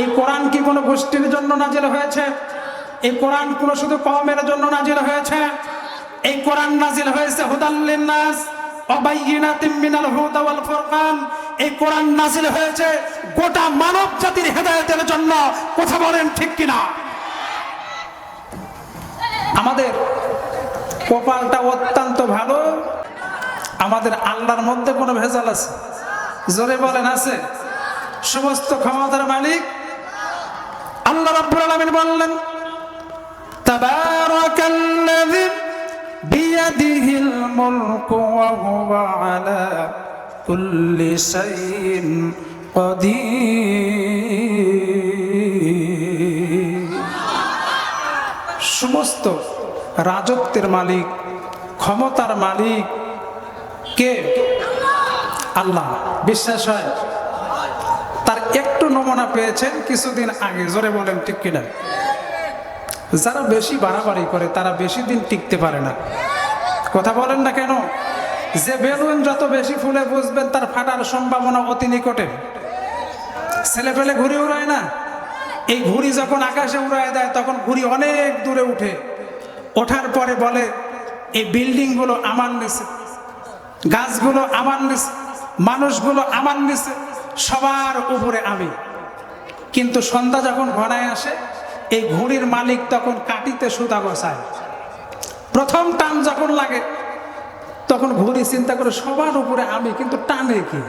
এই কোরআন কি কোনো গোষ্ঠীর জন্য নাজিল হয়েছে? এই কোরআন কোন শুধু কমের জন্য নাজিল হয়েছে? এই কোরআন নাজিল হয়েছে হুদাল্লিন নাস অবাইয়িনাতিম মিনাল হুদা ওয়াল ফুরকান। এই কোরআন নাজিল হয়েছে গোটা মানব জাতির হেদায়েতের জন্য। কথা বলেন ঠিক কিনা? আমাদের কপালটা অত্যন্ত ভালো। আমাদের আল্লাহর মধ্যে কোনো ভেজাল আছে? জোরে বলেন, আছে? সমস্ত ক্ষমতার মালিক আল্লাহ রাব্বুল আলামিন বললেন, তাবারাকাল্লাযী বিয়াদিহিল মুলকু ওয়া হুয়া আলা কুল্লি শাইইন কাদির সমস্ত রাজত্বের মালিক, ক্ষমতার মালিক কে? আল্লাহ। বিশ্বাস হয় নমুনা পেয়েছেন কিছুদিন আগে। জোরে বলেন, ঠিক কিনা? যারা বেশি বাড়াবাড়ি করে, তারা বেশি দিন টিকতে পারে না। কথা বলেন না কেন? যে বেলুন যত বেশি ফুলে বুঝবেন, তার ফাটার সম্ভাবনা অতি নিকটে। ছেলে পেলে ঘুরি উড়ায় না? এই ঘুড়ি যখন আকাশে উড়ায় দেয়, তখন ঘুড়ি অনেক দূরে উঠে। ওঠার পরে বলে, এই বিল্ডিংগুলো আমার নিচে। গাছগুলো আমার নিচে। মানুষগুলো আমার নিচে। সবার উপরে আমি। কিন্তু সন্ধ্যা যখন ঘনায় আসে, এই ঘুড়ির মালিক তখন কাটিতে সুতা বসায়। প্রথম টান যখন লাগে, তখন ঘুড়ি চিন্তা করে সবার উপরে আমি, কিন্তু টানে কি?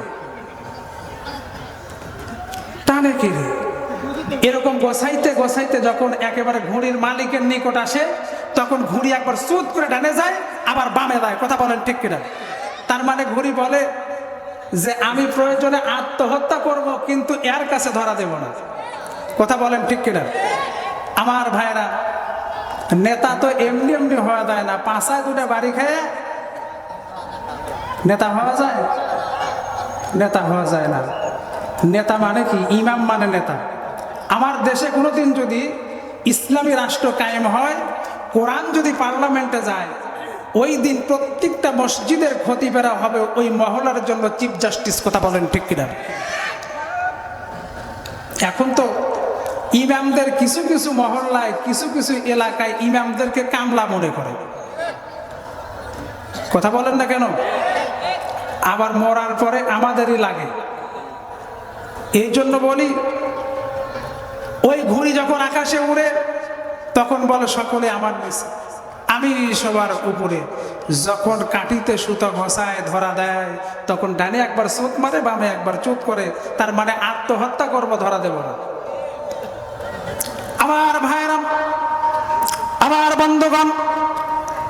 টানে কি এরকম গোসাইতে গোসাইতে যখন একেবারে ঘুড়ির মালিকের নিকট আসে, তখন ঘুড়ি একবার সুদ করে ডানে যায়, আবার বামে যায়। কথা বলেন ঠিক কিনা? তার মানে ঘুড়ি বলে যে আমি প্রয়োজনে আত্মহত্যা করব, কিন্তু এর কাছে ধরা দেব না। কথা বলেন ঠিক কিনা? আমার ভাইরা, নেতা তো এমনি এমনি হওয়া যায় না। পাঁচায় দুটা বাড়ি খেয়ে নেতা হওয়া যায়? নেতা হওয়া যায় না। নেতা মানে কি? ইমাম মানে নেতা। আমার দেশে কোনোদিন যদি ইসলামী রাষ্ট্র কায়েম হয়, কোরআন যদি পার্লামেন্টে যায় ওই দিন প্রত্যেকটা মসজিদের ক্ষতি বেড়া হবে ওই মহলার জন্য চিফ জাস্টিস কথা বলেন ঠিক কিনা? এখন তো ইমামদের কিছু কিছু মহল্লায়, কিছু কিছু এলাকায় ইমামদেরকে কামলা মনে করে। কথা বলেন না কেন? আবার মরার পরে আমাদেরই লাগে। এই জন্য বলি, ওই ঘুড়ি যখন আকাশে উড়ে, তখন বলে, সকলে আমার নিচে। আমি সবার উপরে যখন কাটিতে সুতো ঘষায়, ধরা দেয়, তখন ডানে একবার চোট মারে, বামে একবার চুত করে, তার মানে আত্মহত্যা করব, ধরা দেব না। আমার ভাইরাম, আমার বন্ধুগণ,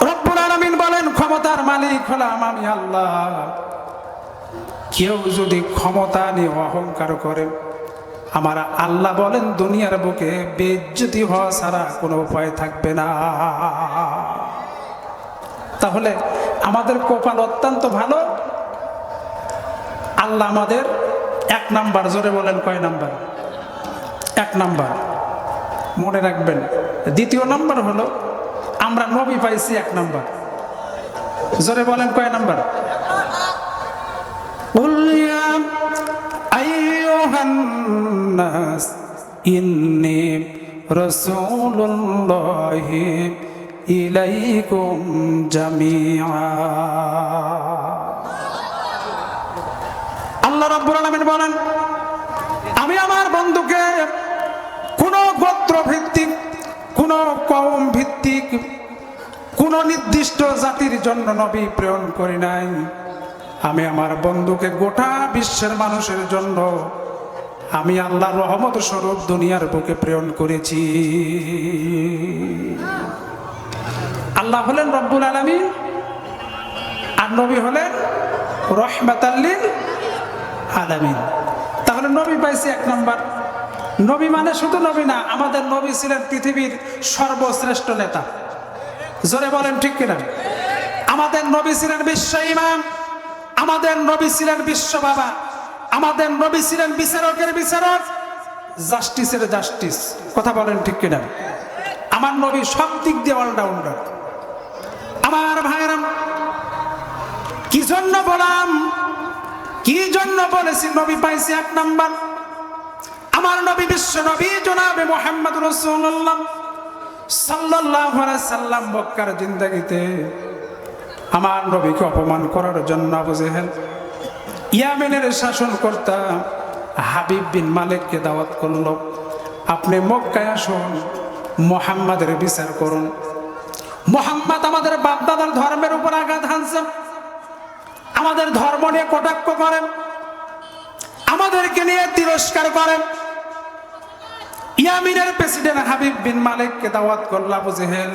রব্বুল আলামিন বলেন, ক্ষমতার মালিক হলাম আমি আল্লাহ। কেউ যদি ক্ষমতা নিয়ে অহংকার করে আমার আল্লাহ বলেন, দুনিয়ার বুকে বেজ্জতি হওয়া ছাড়া কোনো উপায় থাকবে না। তাহলে আমাদের কপাল অত্যন্ত ভালো। আল্লাহ আমাদের এক নাম্বার, জোরে বলেন কয় নাম্বার? এক নাম্বার। মনে রাখবেন, দ্বিতীয় নাম্বার হলো, আমরা নবী পাইছি এক নাম্বার। জোরে বলেন কয় নাম্বার? উল্লিয়া আইয়ুহান الناس إني رسول الله إليكم جميعا আল্লাহ রাব্বুল আলামিন বলেন আমি আমার বন্ধুকে কোন গোত্র ভিত্তিক কোন কওম ভিত্তিক কোন নির্দিষ্ট জাতির জন্য নবী প্রেরণ করি নাই আমি আমার বন্ধুকে গোটা বিশ্বের মানুষের জন্য আমি আল্লাহ রহমত স্বরূপ দুনিয়ার বুকে প্রেরণ করেছি। আল্লাহ হলেন রব্বুল আলমী আর নবী হলেন রহমাতাল্লিল আলামিন। তাহলে নবী পাইছি এক নম্বর। নবী মানে শুধু নবী না, আমাদের নবী ছিলেন পৃথিবীর সর্বশ্রেষ্ঠ নেতা। জোরে বলেন ঠিক কিনা? আমাদের নবী ছিলেন বিশ্ব ইমাম, আমাদের নবী ছিলেন বিশ্ব বাবা। আমাদের নবী ছিলেন বিচারকের বিচারক জাস্টিসের জাস্টিস কথা বলেন ঠিক কিনা? আমার নবী সব দিক দিয়ে অলরাউন্ডার আমার ভাইরাম কি জন্য বললাম? কি জন্য বলেছি? নবী পাইছি এক নাম্বার। আমার নবী বিশ্ব নবী জনাবে মোহাম্মদ রসুল্লাহ সাল্লাহ সাল্লাম বক্কার জিন্দগিতে। আমার নবীকে অপমান করার জন্য আবু জেহেল ইয়ামেনের শাসন কর্তা হাবিব বিন মালিককে দাওয়াত করল, আপনি মক্কায় আসুন, মোহাম্মদের বিচার করুন। মোহাম্মদ আমাদের বাপদাদার ধর্মের উপর আঘাত হানছেন আমাদের ধর্ম নিয়ে কটাক্ষ করেন। আমাদেরকে নিয়ে তিরস্কার করেন। ইয়ামিনের প্রেসিডেন্ট হাবিব বিন মালিককে দাওয়াত করল আবু জেহেল।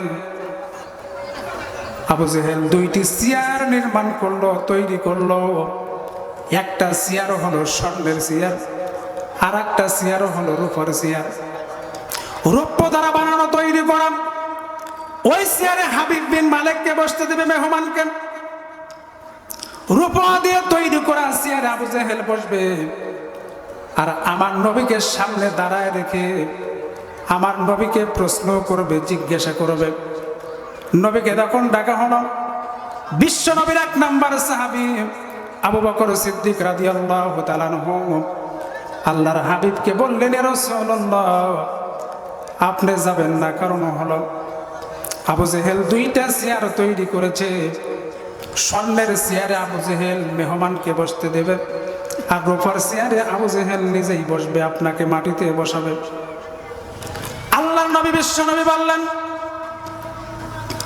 আবু জেহেল দুইটি চেয়ার নির্মাণ করল, তৈরি করল। একটা চেয়ার হলো স্বর্ণের চেয়ার আর একটা চেয়ার হলো রূপর চেয়ার রৌপ্য দ্বারা বানানো, তৈরি করা। ওই চেয়ারে হাবিব বিন মালিককে বসতে দেবে মেহমানকে। রূপা দিয়ে তৈরি করা চেয়ারে আবু জেহেল বসবে। আর আমার নবীকে সামনে দাঁড়ায় রেখে আমার নবীকে প্রশ্ন করবে, জিজ্ঞাসা করবে। নবীকে তখন ডাকা হলো, বিশ্ব নবীর এক নাম্বার সাহাবি আবু বকর সিদ্দিক রাদি আল্লাহ আল্লাহর হাবিবকে বললেন রসল্লাহ আপনি যাবেন না, কারণ হলো আবু জেহেল দুইটা চেয়ার তৈরি করেছে। স্বর্ণের চেয়ারে আবু জেহেল মেহমানকে বসতে দেবে আর রূপার চেয়ারে আবু জেহেল নিজেই বসবে, আপনাকে মাটিতে বসাবে। আল্লাহ নবী, বিশ্ব নবী বললেন,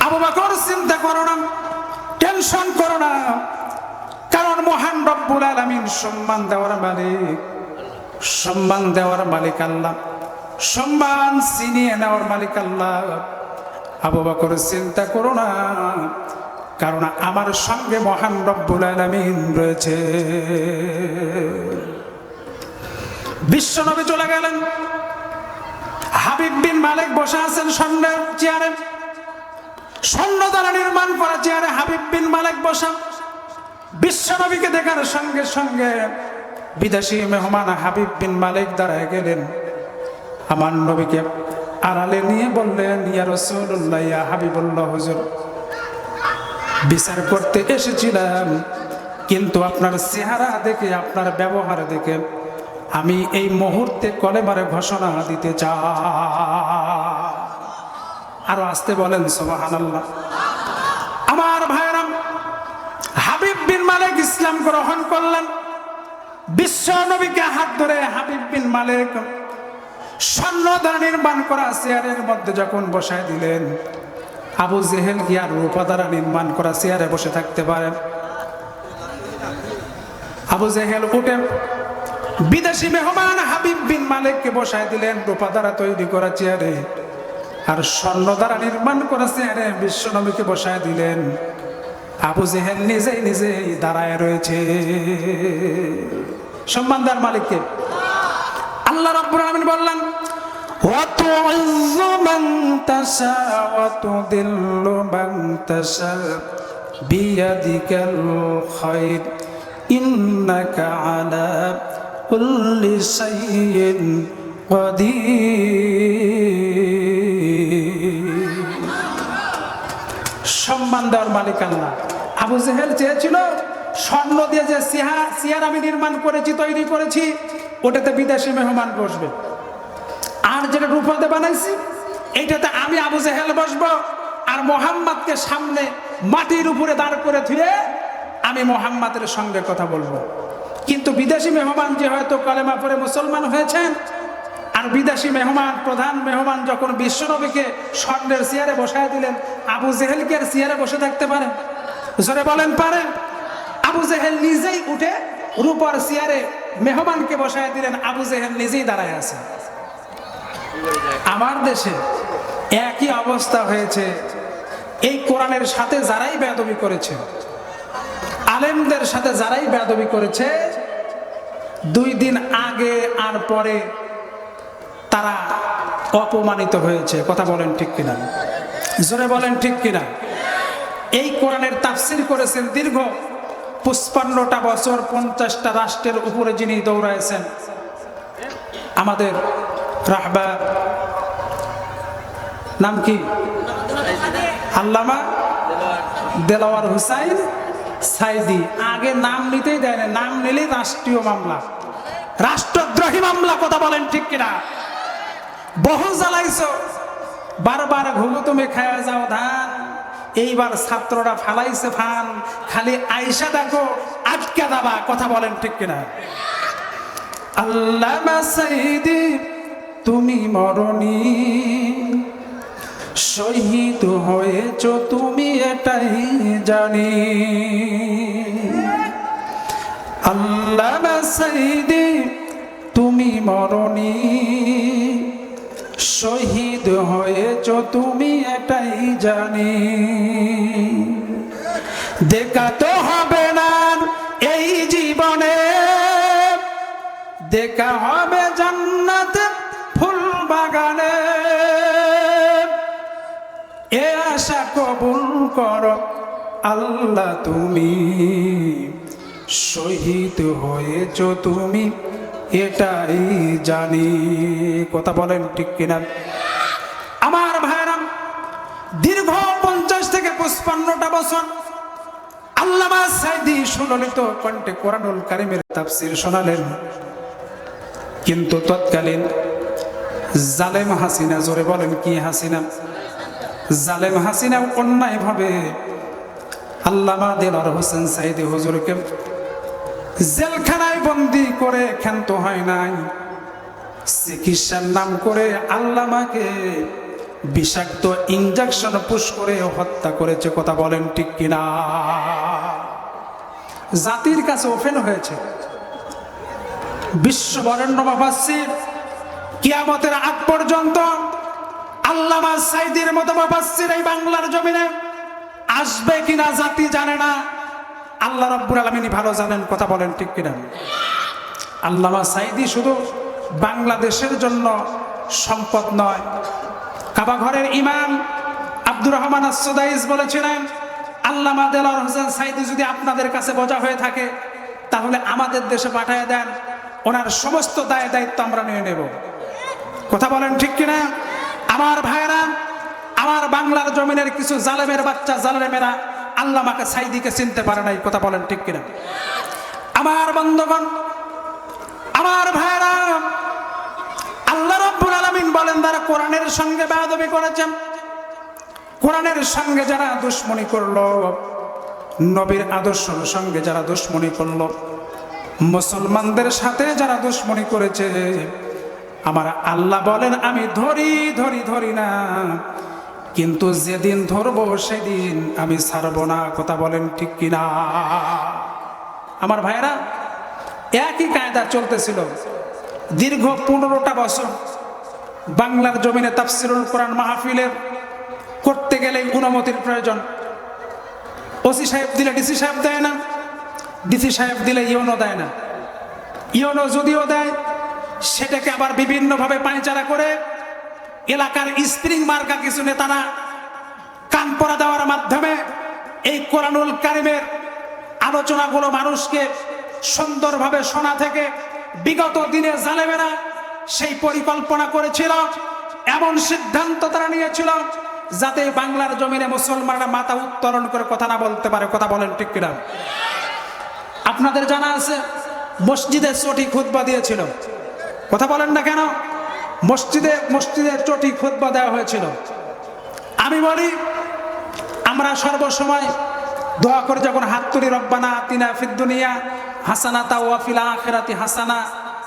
আবু বকর, চিন্তা করো না, টেনশন করো না কারণ মহান রব্বুল আলামিন সম্মান দেওয়ার মালিক। সম্মান দেওয়ার মালিক আল্লাহ। সম্মান ছিনিয়ে নেওয়ার মালিক আল্লাহ। আবু বকর চিন্তা করো না। কারণ আমার সঙ্গে মহান রব্বুল আলামিন রয়েছে। বিশ্বনবী চলে গেলেন। হাবিব বিন মালিক বসে আছেন স্বর্ণের চেয়ারে। স্বর্ণ দ্বারা নির্মাণ করা চেয়ারে হাবিব বিন মালিক বসা। বিশ্বনবীকে দেখার সঙ্গে সঙ্গে বিদেশি মেহমান হাবিব বিন মালিক দাঁড়ায় গেলেন। আমার নবীকে আড়ালে নিয়ে বললেন, ইয়া রসুল্লাহ ইয়া হাবিবুল্লাহ, হুজুর, বিচার করতে এসেছিলাম, কিন্তু আপনার চেহারা দেখে, আপনার ব্যবহার দেখে আমি এই মুহূর্তে কলেমারে ঘোষণা দিতে চাই। আরও আসতে বলেন সোহান আমার ভাইরাম হাবিব বিন মালিক ইসলাম গ্রহণ করলেন। বিশ্ব নবীকে হাত ধরে হাবিব বিন মালিক স্বর্ণ দ্বারা নির্মাণ করা চেয়ারের মধ্যে যখন বসায় দিলেন, আবু জেহেল আর রূপা দ্বারা নির্মাণ করা চেয়ারে বসে থাকতে পারে? আবু জেহেল উঠে বিদেশি মেহমান হাবিব বিন মালিককে বসায় দিলেন, রূপা দ্বারা তৈরি করা চেয়ারে। আর স্বর্ণ দ্বারা নির্মাণ করা চেয়ারে বিশ্বনবীকে বসায় দিলেন। আবু জেহেল নিজেই নিজেই দাঁড়ায় রয়েছে সম্মানদার মালিককে আল্লাহ রাব্বুল আলামিন বললেন وتعز من تشاء وتذل من تشاء بيدك الخير إنك على كل شيء قدير সম্মান দেওয়ার মালিক আল্লাহ আবু জেহেল চেয়েছিল, স্বর্ণ দিয়ে যে সিহা, সিয়ার আমি নির্মাণ করেছি, তৈরি করেছি, ওটাতে বিদেশি মেহমান বসবে। আর যেটা রূপাতে বানাইছি এইটাতে আমি আবু জেহেল বসবো, আর মোহাম্মদকে সামনে মাটির উপরে দাঁড় করে ধুয়ে আমি মোহাম্মদের সঙ্গে কথা বলব। কিন্তু বিদেশি মেহমান যে হয়তো কালেমা পরে মুসলমান হয়েছেন, আর বিদেশি মেহমান, প্রধান মেহমান যখন বিশ্বনবীকে স্বর্ণের চেয়ারে বসায় দিলেন, আবু জেহেলকে চেয়ারে বসে থাকতে পারেন। জোরে বলেন পারেন আবু জেহেল নিজেই উঠে রূপার চেয়ারে মেহমানকে বসায় দিলেন। আবু জেহেল নিজেই দাঁড়ায় আছে। আমার দেশে একই অবস্থা হয়েছে। এই কোরআনের সাথে যারাই বেদবি করেছে, আলেমদের সাথে যারাই বেদবি করেছে, দুই দিন আগে আর পরে তারা অপমানিত হয়েছে। কথা বলেন ঠিক কিনা? জোরে বলেন ঠিক কিনা? এই কোরআনের তাফসির করেছেন দীর্ঘ পুষ্পান্নটা বছর, পঞ্চাশটা রাষ্ট্রের উপরে যিনি দৌড়াইছেন। আমাদের রাহবা, নাম কি? আল্লামা দেলাওয়ার হুসাইন সাইদি। আগে নাম নিতেই দেয় না নাম নিলেই রাষ্ট্রীয় মামলা। রাষ্ট্রদ্রোহী মামলা, কথা বলেন ঠিক কিনা? বহু জ্বালাইছ, বারবার ঘুঘু তুমি খায়া যাও ধান। এইবার ছাত্ররা ফালাইছে ফান। খালি আইসা দেখো আটকে দাবা, কথা বলেন ঠিক কিনা? আল্লাহ তুমি মরণী। শহীদ হয়েছ তুমি এটাই জানি। আল্লাহ সাইদি, তুমি মরণী। শহীদ হয়েছ তুমি এটাই জানি। দেখা তো হবে না এই জীবনে। দেখা হবে জান্নাত ফুল বাগানে। এ আশা কবুল কর আল্লাহ তুমি। শহীদ হয়েছ তুমি এটাই জানি। কথা বলেন ঠিক কিনা? আমার ভাইরাম, দীর্ঘ পঞ্চাশ থেকে পঁচপান্নটা বছর আল্লামা সাইদি কারিমের তাফসির শোনালেন। কিন্তু তৎকালীন জালেম হাসিনা, জোরে বলেন কি হাসিনা? জালেম হাসিনা আল্লামা হোসেন সাইদি হুজুরকে জেলখানায় বন্দি করে ক্ষান্ত হয় নাই। চিকিৎসার নাম করে আল্লামাকে বিষাক্ত ইঞ্জেকশন পুশ করে হত্যা করেছে, কথা বলেন ঠিক কিনা? জাতির কাছে ওপেন হয়েছে। বিশ্ব বরেণ্য মাফাসির কিয়ামতের আগ পর্যন্ত আল্লামা সাইদির মতো মাফাসির এই বাংলার জমিনে আসবে কিনা জাতি জানে না। আল্লাহ রব্বুর আলমিনী ভালো জানেন, কথা বলেন ঠিক কিনা? আল্লামা সাইদি শুধু বাংলাদেশের জন্য সম্পদ নয় কাবা ঘরের ইমাম আব্দুর রহমান আসুদাইজ বলেছিলেন, আল্লামা দেলার হোসেন সাইদি যদি আপনাদের কাছে বোঝা হয়ে থাকে, তাহলে আমাদের দেশে পাঠিয়ে দেন, ওনার সমস্ত দায় দায়িত্ব আমরা নিয়ে নেব। কথা বলেন ঠিক কিনা? আমার ভাইরা আমার বাংলার জমিনের কিছু জালেমের বাচ্চা, জালেমেরা আল্লামাকে সাইদিকে চিনতে পারে নাই, কথা বলেন ঠিক কিনা? আমার বন্ধুগণ, আমার ভাইরা আল্লাহ রব্বুল আলামিন বলেন তারা কোরআনের সঙ্গে বেয়াদবি করেছেন, কোরআনের সঙ্গে যারা দুশ্মনী করল, নবীর আদর্শের সঙ্গে যারা দুশ্মনী করল, মুসলমানদের সাথে যারা দুশ্মনী করেছে, আমার আল্লাহ বলেন, আমি ধরি ধরি ধরি না। কিন্তু যেদিন ধরবো সেদিন আমি ছাড়বো না। কথা বলেন ঠিক কিনা? আমার ভাইরা একই কায়দা চলতেছিল। দীর্ঘ পনেরোটা বছর বাংলার জমিনে তাফসিরুল কোরআন মাহফিলের করতে গেলে অনুমতির প্রয়োজন। ওসি সাহেব দিলে ডিসি সাহেব দেয় না, ডিসি সাহেব দিলে ইয়নো দেয় না। ইয়নো যদিও দেয়, সেটাকে আবার বিভিন্নভাবে পায়চারা করে এলাকার স্প্রিং মার্কা কিছু নেতারা কান পরা দেওয়ার মাধ্যমে এই কোরআনুল কারিমের আলোচনাগুলো মানুষকে সুন্দরভাবে শোনা থেকে বিগত দিনে জালেমেরা সেই পরিকল্পনা করেছিল, এমন সিদ্ধান্ত তারা নিয়েছিল যাতে বাংলার জমিনে মুসলমানরা মাথা উত্তোলন করে কথা না বলতে পারে। কথা বলেন ঠিক কিনা? আপনাদের জানা আছে, মসজিদে চটি খুতবা দিয়েছিল। কথা বলেন না কেন? মসজিদে মসজিদে চটি খুতবা দেওয়া হয়েছিল। আমি বলি, আমরা সর্বসময় দোয়া করে যখন হাত তুলি, রব্বানা তিনা ফিদ্দুনিয়া হাসানা তা ওয়াফিলা আখেরাতি হাসানা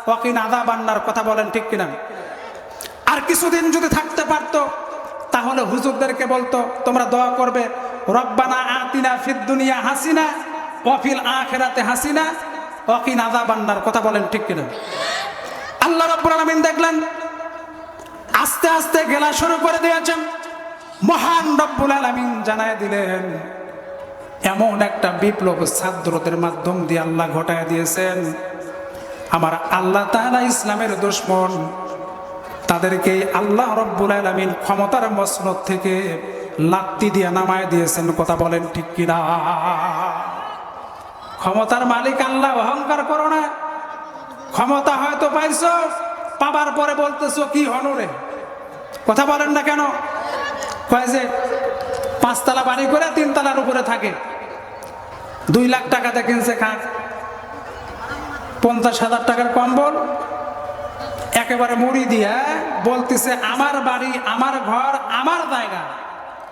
ওয়াকিন আদা বান্নার কথা বলেন ঠিক কিনা। আর কিছুদিন যদি থাকতে পারতো, তাহলে হুজুরদেরকে বলতো, তোমরা দোয়া করবে, রব্বানা আতিনা ফিদ্দুনিয়া হাসিনা ওয়াফিল আখেরাতে হাসিনা ওয়াকিন আদা বান্নার কথা বলেন ঠিক কিনা। আল্লাহ রব্বুল আলামিন দেখলেন আস্তে আস্তে গেলা শুরু করে দিয়েছেন। মহান রব্বুল আলামিন জানায় দিলেন, এমন একটা বিপ্লব ছাত্রদের মাধ্যম দিয়ে আল্লাহ ঘটায় দিয়েছেন। আমার আল্লাহ তাআলা ইসলামের দুশ্মন, তাদেরকে আল্লাহ রব্বুল আলামিন ক্ষমতার মসনদ থেকে লাত্তি দিয়ে নামায় দিয়েছেন, কথা বলেন ঠিক কিনা? ক্ষমতার মালিক আল্লাহ, অহংকার করো না। ক্ষমতা হয়তো পাইছ, পাবার পরে বলতেছো, কি হনরে কথা বলেন না কেন? কয় যে পাঁচতলা বাড়ি করে তিন তিনতলার উপরে থাকে। দুই লাখ টাকাতে কিনছে খাট। পঞ্চাশ হাজার টাকার কম্বল। একেবারে মুড়ি দিয়া বলতেছে, আমার বাড়ি, আমার ঘর, আমার জায়গা।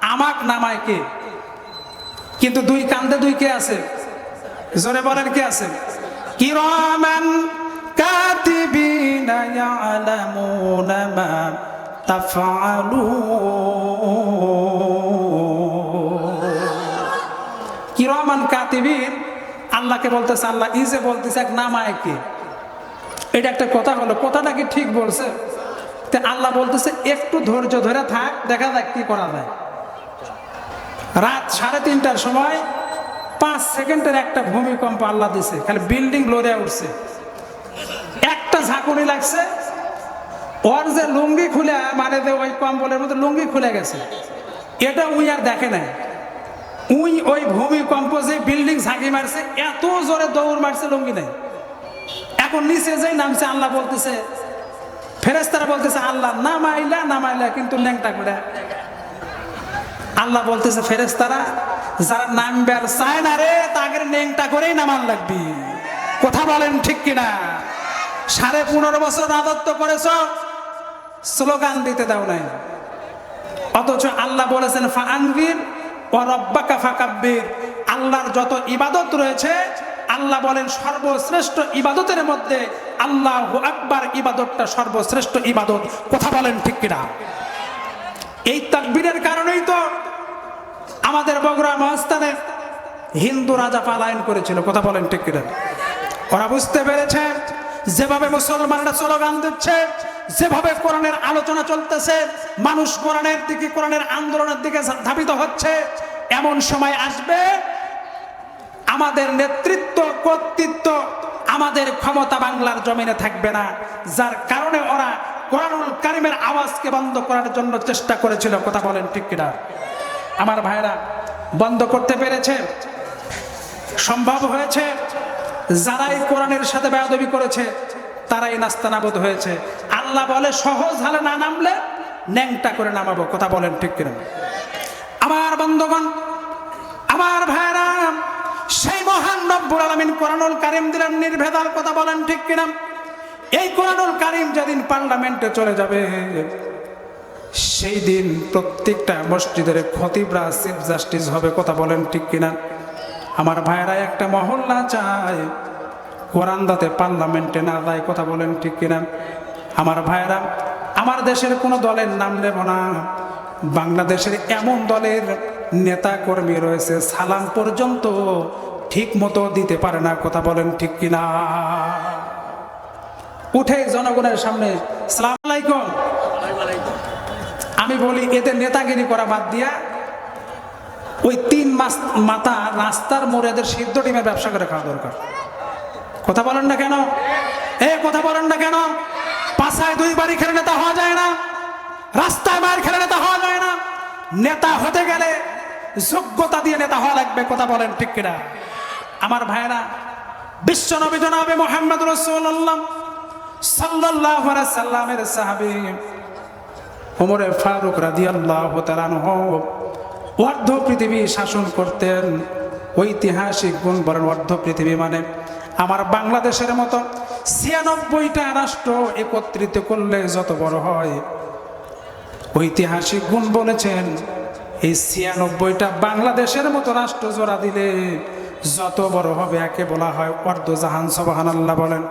আমাক নামায় কে? কিন্তু দুই কান্দে দুই কে আছে? জোরে বলেন কে আছে? কিরামান কাতিবিনা ইয়ালামুনা মা তাফআলুন। কিরামান কাতিবিন। আল্লাহকে বলতেছে, আল্লাহ ইজে বলতেছে এক নামায় কে এটা একটা কথা হলো, কথাটা কি ঠিক বলছে? তে আল্লাহ বলতেছে, একটু ধৈর্য ধরে থাক, দেখা যাক কি করা যায়। রাত সাড়ে তিনটার সময় পাঁচ সেকেন্ডের একটা ভূমিকম্প আল্লাহ দিছে, খালি বিল্ডিং লড়ে উঠছে। একটা ঝাঁকুনি লাগছে ওর যে লুঙ্গি খুলে মানে যে ওই কম্বলের মধ্যে লুঙ্গি খুলে গেছে, এটা উই আর দেখে নাই। উই ওই ভূমিকম্প যে বিল্ডিং ঝাঁকি মারছে, এত জোরে দৌড় মারছে, লুঙ্গি নাই। এখন নিচে যে নামছে, আল্লাহ বলতেছে ফেরেস্তারা বলতেছে, আল্লাহ নামাইলা নামাইলা, কিন্তু ল্যাংটা করে। আল্লাহ বলতেছে ফেরেস্তারা যারা নামবে আর চায় না রে তাকে ন্যাংটা করেই নামান লাগবি। কথা বলেন ঠিক কিনা? সাড়ে পনেরো বছর রাজত্ব করেছ স্লোগান দিতে দাও নাই। অথচ আল্লাহ বলেছেন ফানবীর ও রব্বাকা ফাকাব্বির। আল্লাহর যত ইবাদত রয়েছে, আল্লাহ বলেন, সর্বশ্রেষ্ঠ ইবাদতের মধ্যে আল্লাহ আকবার ইবাদতটা সর্বশ্রেষ্ঠ ইবাদত। কথা বলেন ঠিক কিনা? এই তাকবীরের কারণেই তো আমাদের বগুড়া মহাস্থানে হিন্দু রাজা পালায়ন করেছিল। কথা বলেন ঠিক কিনা? ওরা বুঝতে পেরেছে, যেভাবে মুসলমানরা স্লোগান দিচ্ছে যেভাবে কোরআনের আলোচনা চলতেছে, মানুষ কোরআনের দিকে, কোরআনের আন্দোলনের দিকে ধাবিত হচ্ছে, এমন সময় আসবে, আমাদের নেতৃত্ব, কর্তৃত্ব আমাদের ক্ষমতা বাংলার জমিনে থাকবে না। যার কারণে ওরা কোরআনুল কারিমের আওয়াজকে বন্ধ করার জন্য চেষ্টা করেছিল। কথা বলেন ঠিক কিনা? আমার ভাইরা, বন্ধ করতে পেরেছে? সম্ভব হয়েছে? যারাই কোরআনের সাথে বেয়াদবি করেছে, তারাই নাস্তানাবোধ হয়েছে। আল্লাহ বলে, সহজ হালে না নামলে ন্যাংটা করে নামাবো। কথা বলেন ঠিক কিনা? আমার বন্ধগণ, আমার ভাইরা, সেই মহান রব্বুল আলামিন কোরআনুল কারিম দিলেন নির্ভেদাল কথা বলেন ঠিক কিনা? এই কোরআনুল কারিম যেদিন পার্লামেন্টে চলে যাবে, সেই দিন প্রত্যেকটা মসজিদের খতিবরা চিফ জাস্টিস হবে, কথা বলেন ঠিক কিনা? আমার ভাইয়েরা একটা মহল্লা চায়, কোরআন দাতে পার্লামেন্টে না যায়, কথা বলেন ঠিক কিনা? আমার ভাইয়েরা, আমার দেশের কোনো দলের নাম নেব না। বাংলাদেশের এমন দলের নেতা কর্মী রয়েছে, সালাম পর্যন্ত ঠিক মতো দিতে পারে না, কথা বলেন ঠিক কিনা। উঠে জনগণের সামনে, সালাম আলাইকুম। আমি বলি, এদের নেতাগিরি করা বাদ দিয়া, ওই তিন মাস মাথা রাস্তার মোড়ে এদের সিদ্ধ ডিমের ব্যবসা করে খাওয়া দরকার। কথা বলেন না কেন? এ, কথা বলেন না কেন? পাশায় দুই বাড়ি খেলে নেতা হওয়া যায় না। রাস্তায় মায়ের খেলে নেতা হওয়া যায় না। নেতা হতে গেলে যোগ্যতা দিয়ে নেতা হওয়া লাগবে, কথা বলেন ঠিক কিনা? আমার ভাইরা বিশ্ব নবী জনাবে মোহাম্মদ রসুল্লাহ সাল্লাহ সাল্লামের সাহাবি ওমরে ফারুক রাদিয়াল্লাহু তাআলাহ অর্ধ পৃথিবী শাসন করতেন। ঐতিহাসিক গুণ বলেন অর্ধ পৃথিবী মানে আমার বাংলাদেশের মতো ছিয়ানব্বইটা রাষ্ট্র একত্রিত করলে যত বড় হয়। ঐতিহাসিক গুণ বলেছেন, এই ছিয়ানব্বইটা বাংলাদেশের মতো রাষ্ট্র জোড়া দিলে যত বড় হবে একে বলা হয় অর্ধ জাহান সবাহান আল্লাহ বলেন।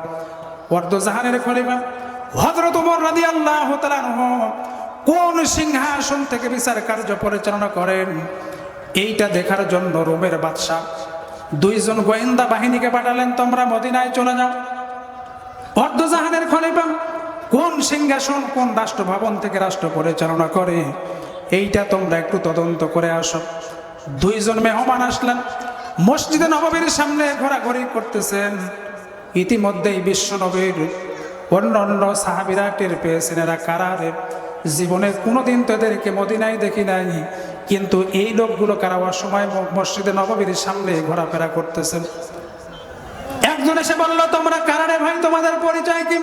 অর্ধ জাহানের খলিফা হজরত রাদিয়াল্লাহু তাআলা কোন সিংহাসন থেকে বিচার কার্য পরিচালনা করেন? এইটা দেখার জন্য রোমের বাদশাহ দুইজন গোয়েন্দা বাহিনীকে পাঠালেন, তোমরা মদিনায় চলে যাও। অর্ধজাহানের খলিফা কোন সিংহাসন, কোন রাষ্ট্রভবন থেকে রাষ্ট্র পরিচালনা করে? এইটা তোমরা একটু তদন্ত করে আসো। দুইজন মেহমান আসলেন। মসজিদে নববীর সামনে ঘোরাঘুরি করতেছেন। ইতিমধ্যেই বিশ্ব নবীর অন্য অন্য সাহাবিরা টের পেয়েছেন, এরা কারা কারারে জীবনে কোনোদিন তো এদেরকে মদিনায় দেখি নাই। কিন্তু এই লোকগুলো কারা? সময় মসজিদে নববীর সামনে ঘোরাফেরা করতেছেন। একজন এসে বলল, তোমরা কারারে ভাই? তোমাদের পরিচয় কি?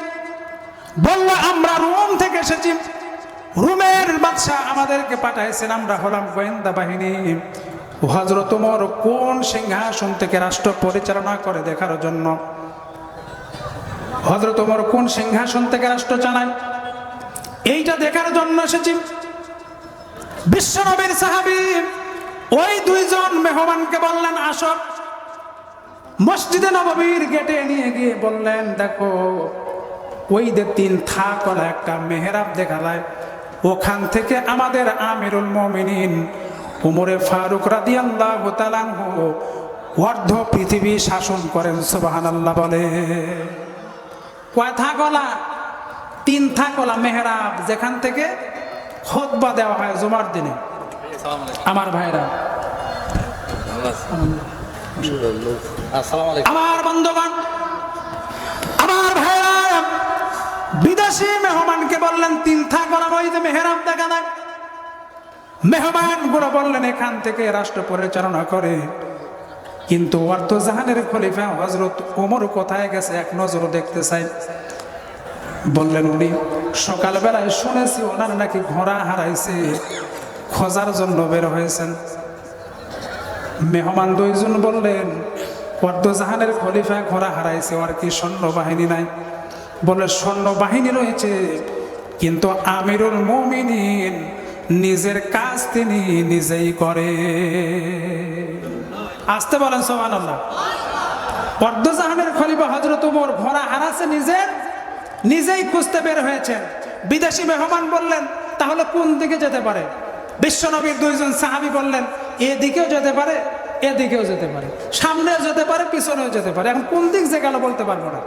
বলল, আমরা রোম থেকে এসেছি। রোমের বাদশাহ আমাদেরকে পাঠাইছেন। আমরা হলাম গোয়েন্দা বাহিনী। কোন সিংহাসন থেকে রাষ্ট্র পরিচালনা করে দেখার জন্য? কোন সিংহাসন থেকে রাষ্ট্র চালায়? এইটা দেখার জন্য এসেছি। বিশ্বনবীর সাহাবি ওই দুইজন মেহমানকে বললেন, আসো। মসজিদে নববীর গেটে নিয়ে গিয়ে বললেন দেখো ওই যে তিন থা করা একটা মেহরাব দেখালায়। ওখান থেকে আমাদের আমিরুল মমিনিন উমরে ফারুক রাদিয়াল্লাহু তাআলাহু অর্ধ পৃথিবী শাসন করেন সুবহানাল্লাহ বলে। কয় থা কলা তিন থা কলা মেহরাব যেখান থেকে খোদবা দেওয়া হয় জুমার দিনে। আমার ভাইরা। আমার বন্ধুগণ, আমার ভাইরা বিদেশি মেহমানকে বললেন, তিন থা করা ওই যে মেহরাব দেখা দেয়। মেহমানগুলো বললেন, এখান থেকে রাষ্ট্র পরিচালনা করে। কিন্তু অর্ধজাহানের খলিফা হজরত ওমর কোথায় গেছে, এক নজর দেখতে চাই। বললেন, উনি সকালবেলায় শুনেছি, ওনার নাকি ঘোড়া হারাইছে। খোঁজার জন্য বের হয়েছেন। মেহমান দুইজন বললেন অর্ধজাহানের খলিফা ঘোড়া হারাইছে, আর কি সৈন্যবাহিনী নাই। বলে, সৈন্যবাহিনী রয়েছে, কিন্তু আমিরুল মুমিনিন নিজের কাজ তিনি নিজেই করে। আসতে বলেন সোহান আল্লাহ অর্ধজাহানের খলিফা হজরত উমর ঘোড়া হারাছে নিজের, নিজেই খুঁজতে বের হয়েছেন। বিদেশি মেহমান বললেন, তাহলে কোন দিকে যেতে পারে? বিশ্বনবীর দুইজন সাহাবি বললেন, এদিকেও যেতে পারে এদিকেও যেতে পারে, সামনেও যেতে পারে, পিছনেও যেতে পারে। এখন কোন দিক যে গেল বলতে পারব না।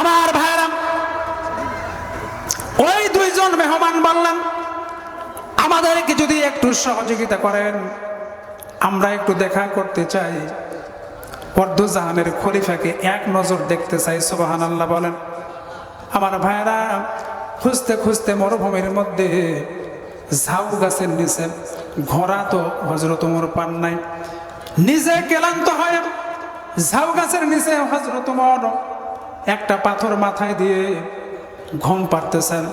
আমার ভাইরাম ওই দুইজন মেহমান বললেন আমাদেরকে যদি একটু সহযোগিতা করেন, আমরা একটু দেখা করতে চাই। পর্দুজাহানের খলিফাকে এক নজর দেখতে চাই সুবাহান আল্লাহ বলেন। আমার ভাইরা খুঁজতে খুঁজতে মরুভূমির মধ্যে ঝাউ গাছের নিচে, ঘোড়া তো হজরত উমর পান নাই। নিজে ক্লান্ত হয় ঝাউ গাছের নিচে হজরত উমর একটা পাথর মাথায় দিয়ে ঘুম পারতেছেন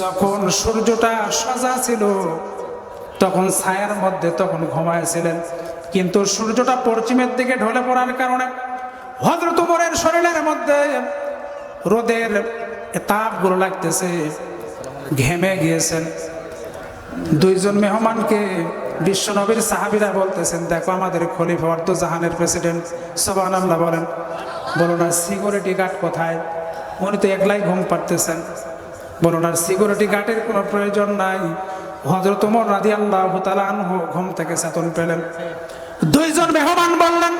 যখন সূর্যটা সাজা ছিল, তখন ছায়ার মধ্যে তখন ঘুমাইছিলেন। কিন্তু সূর্যটা পশ্চিমের দিকে ঢলে পড়ার কারণে হজরত শরীরের মধ্যে রোদের তাপগুলো লাগতেছে। ঘেমে গিয়েছেন। দুইজন মেহমানকে বিশ্বনবীর সাহাবিরা বলতেছেন, দেখো আমাদের খলিফা অর্ধ জাহানের প্রেসিডেন্ট সবান আল্লাহ বলেন, বলো না সিকিউরিটি গার্ড কোথায়? উনি তো একলাই ঘুম পারতেছেন বলো না সিকিউরিটি গার্ডের কোনো প্রয়োজন নাই। হজরত উমর রাদি আল্লাহ আনহু ঘুম থেকে চেতন পেলেন। দুইজন মেহমান বললেন,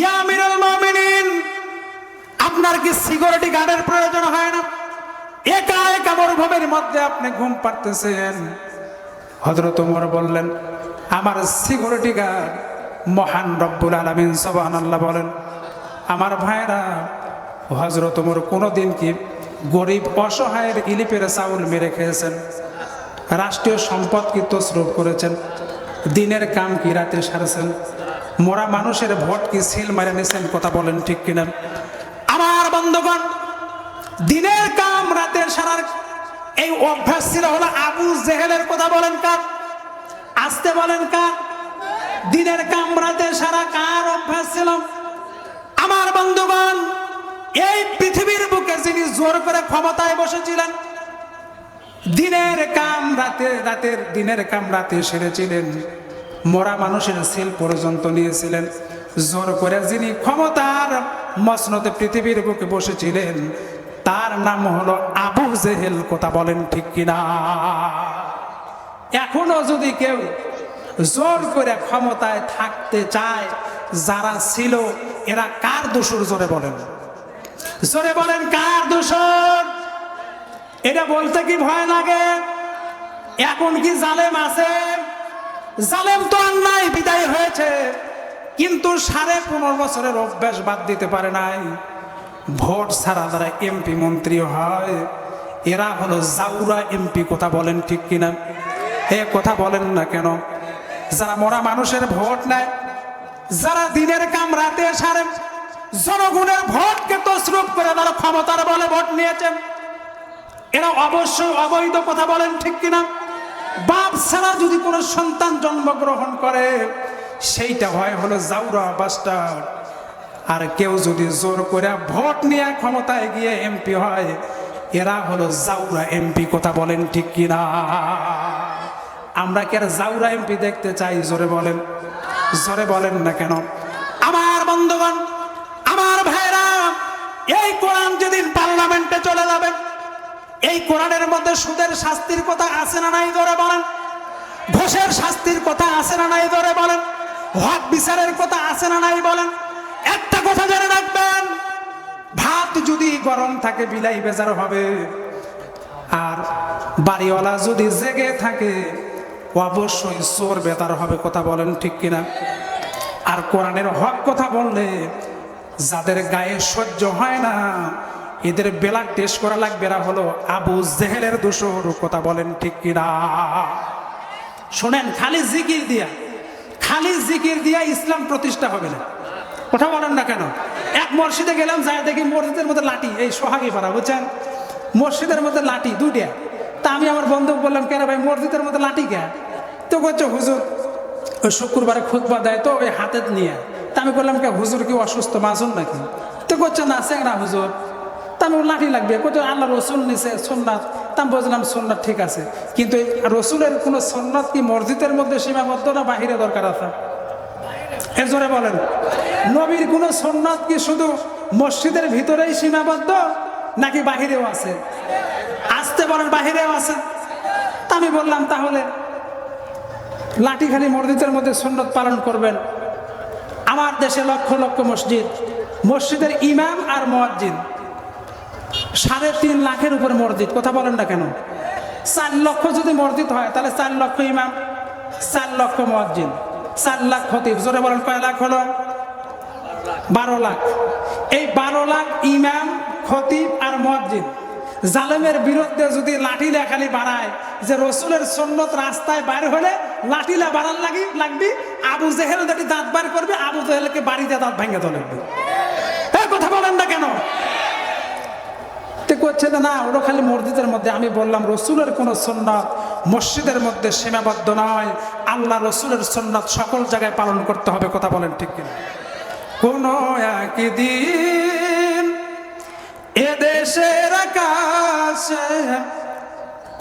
ইয়া আমিরুল মুমিনিন, আপনার কি সিকিউরিটি গার্ডের প্রয়োজন হয় না? একা একা মরুভূমির মধ্যে আপনি ঘুম পারতেছেন হজরত উমর বললেন, আমার সিকিউরিটি গার্ড মহান রব্বুল আলমিন সবান আল্লাহ বলেন, আমার ভাইরা হজরত উমর কোনোদিন কি গরিব অসহায়ের ইলিপের চাউল মেরে খেয়েছেন? রাষ্ট্রীয় সম্পদ কি তসরুপ করেছেন? দিনের কাম কি রাতে সারেছেন? মোরা মানুষের ভোট কি সিল মারে নিয়েছেন কথা বলেন ঠিক কিনা। আমার বন্ধুগণ দিনের কাম, রাতের সারার এই অভ্যাস ছিল হলো আবু জেহেলের কথা বলেন কার? আসতে বলেন কার? দিনের কাম রাতে সারা কার অভ্যাস ছিল? আমার বন্ধুগণ, এই পৃথিবীর বুকে যিনি জোর করে ক্ষমতায় বসেছিলেন, দিনের কাম, রাতে, রাতের, দিনের কাম, রাতে সেরেছিলেন। মরা মানুষের সেল পর্যন্ত নিয়েছিলেন। জোর করে যিনি ক্ষমতার মসনতে পৃথিবীর বুকে বসেছিলেন তার নাম হলো আবু জেহেল, কথা বলেন ঠিক কিনা? এখনও যদি কেউ জোর করে ক্ষমতায় থাকতে চায়, যারা ছিল, এরা কার দোষর? জোরে বলেন। জোরে বলেন, কার দোষর? এটা বলতে কি ভয় লাগে? এখন কি জালেম আছে? জালেম তো অন্যায় বিদায় হয়েছে, কিন্তু সাড়ে পনেরো বছরের অভ্যাস বাদ দিতে পারে নাই। ভোট ছাড়া যারা এমপি মন্ত্রী হয়, এরা হলো জাউরা এমপি কথা বলেন ঠিক কিনা? এ কথা বলেন না কেন? যারা মরা মানুষের ভোট নেয়, যারা দিনের কাম রাতে সারে, জনগণের ভোটকে তসরুপ করে তারা ক্ষমতার বলে ভোট নিয়েছেন। এরা অবশ্যই অবৈধ, কথা বলেন ঠিক কিনা? বাপ ছাড়া যদি কোনো সন্তান জন্মগ্রহণ করে, সেইটা হয় হলো জাউরা বাস্টার আর কেউ যদি জোর করে ভোট নিয়ে ক্ষমতায় গিয়ে এমপি হয়, এরা হলো জাউরা এমপি, কথা বলেন ঠিক কিনা? আমরা কি আর জাউরা এমপি দেখতে চাই? জোরে বলেন। জোরে বলেন না কেন? আমার বন্ধুগণ, আমার ভাইরা এই কোরআন যেদিন পার্লামেন্টে চলে যাবে, এই কোরআনের মধ্যে সুদের শাস্তির কথা আছে না নাই? ধরে বলেন। ঘোষের শাস্তির কথা আছে না নাই? ধরে বলেন। হক বিচারের কথা আছে না নাই? বলেন। একটা কথা জেনে রাখবেন, ভাত যদি গরম থাকে, বিলাই বেজার হবে। আর বাড়িওয়ালা যদি জেগে থাকে, অবশ্যই চোর বেতার হবে, কথা বলেন ঠিক কিনা? আর কোরআনের হক কথা বললে, যাদের গায়ে সহ্য হয় না, এদের বেলা টেস্ট করা লাগবে এরা হলো আবু জেহেলের দোষর, কথা বলেন ঠিক কিনা? শোনেন, খালি জিকির দিয়া, খালি জিকির দিয়া ইসলাম প্রতিষ্ঠা হবে না। কথা বলেন না কেন? এক মসজিদে গেলাম যাই দেখি মসজিদের মধ্যে লাঠি। এই সোহাগি পাড়া, বুঝছেন? মসজিদের মধ্যে লাঠি, দুইটা। তা আমি আমার বন্ধু বললাম কেন ভাই, মসজিদের মধ্যে লাঠি কে? তো করছে হুজুর, ওই শুক্রবারে খুতবা দেয় তো ওই হাতে নিয়ে। তা আমি বললাম, কে, হুজুর কি অসুস্থ মাজুন নাকি? তো করছে না, চেংরা হুজুর। তা আমি লাঠি লাগবে। কত আল্লাহ রসুল নিছে সোননাথ তা বুঝলাম সোননাথ ঠিক আছে। কিন্তু রসুলের কোনো সোননাথ কি মসজিদের মধ্যে সীমাবদ্ধ না বাহিরে দরকার আছে? জোরে বলেন। নবীর কোনো সোননাথ কি শুধু মসজিদের ভিতরেই সীমাবদ্ধ, নাকি বাহিরেও আছে? আসতে বলেন, বাহিরেও আছে। আমি বললাম, তাহলে লাঠি খালি মসজিদের মধ্যে সুন্নত পালন করবেন। আমার দেশে লক্ষ লক্ষ মসজিদ, মসজিদের ইমাম আর মুয়াজ্জিন। সাড়ে তিন লাখের উপরে মসজিদ, কথা বলেন না কেন? চার লক্ষ যদি মসজিদ হয়, তাহলে চার লক্ষ ইমাম, চার লক্ষ মুয়াজ্জিন। চার লাখ খতিব জোরে বলেন, কয় লাখ হলো? বারো লাখ। এই বারো লাখ ইমাম, খতিব আর মুয়াজ্জিন জালেমের বিরুদ্ধে যদি লাঠিলা খালি বাড়ায়, যে রসুলের সন্ন্যত রাস্তায় বাইর হলে লাঠিলা বাড়ার লাগি লাগবি, আবু জেহেল দাঁত বার করবে, আবু জেহেলকে বাড়িতে দাঁত ভেঙে তো লাগবে। কথা বলেন না কেন? করছে না, ওরা খালি মসজিদের মধ্যে, আমি বললাম, রসুলের কোনো সন্ন্যত মসজিদের মধ্যে সীমাবদ্ধ নয়। আল্লাহ রসুলের সন্ন্যত সকল জায়গায় পালন করতে হবে, কথা বলেন ঠিক কিনা? কোন একদিন এদেশের আকাশে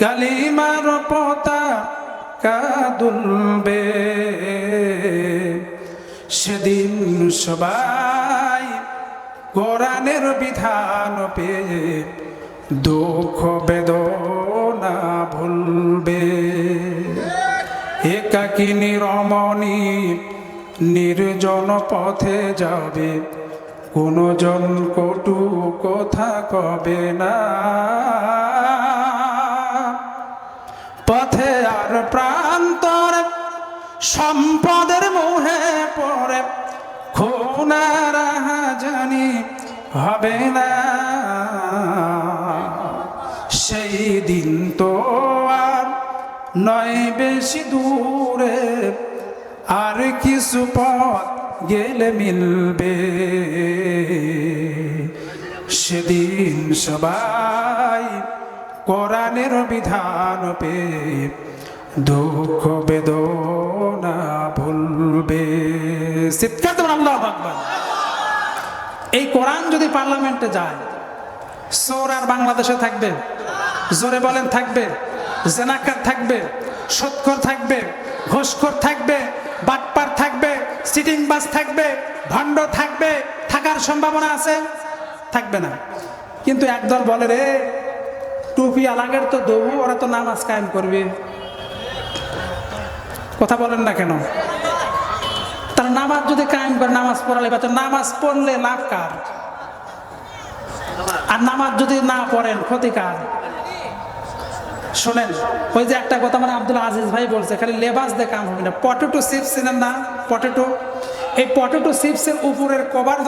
কালিমার পতাকা দুলবে। সেদিন সবাই কোরআনের বিধান পেয়ে দুঃখ বেদনা ভুলবে। একাকিনী রমণী নির্জন পথে যাবে। কোনো জন কটু কথা কবে না। পথে আর প্রান্তর সম্পদের মোহে পড়ে। খুনার জানি হবে না। সেই দিন তো আর নয় বেশি দূরে, আর কিছু পথ গেলে মিলবে। সেদিন সবাই কোরআনের বিধান পে দুঃখ বেদনা ভুলবে। চিৎকার দেবেন, আল্লাহ আকবার। এই কোরআন যদি পার্লামেন্টে যায়, সোর আর বাংলাদেশে থাকবে। জোরে বলেন, থাকবে। জেনাকার থাকবে সৎকর থাকবে ঘোষকর থাকবে, বাটপার থাকবে সিটিং বাস থাকবে, ভণ্ড থাকবে, থাকার সম্ভাবনা আছে? থাকবে না। কিন্তু একদল বলে, রে, টুপি আলাগের তো দবু, ওরা তো নামাজ কায়েম করবে। কথা বলেন না কেন? তার নামাজ যদি কায়েম করে, নামাজ পড়ালে বা নামাজ পড়লে লাভ কার? আর নামাজ যদি না পড়েন, ক্ষতি কার? শোনেন, ওই যে একটা কথা মানে আব্দুল আজিজ ভাই বলছে, খালি লেবাস দিয়ে কাম হবে না। পটেটো চিপস ছিলেন না? পটেটো এই পটেটো চিপসের উপরের কভার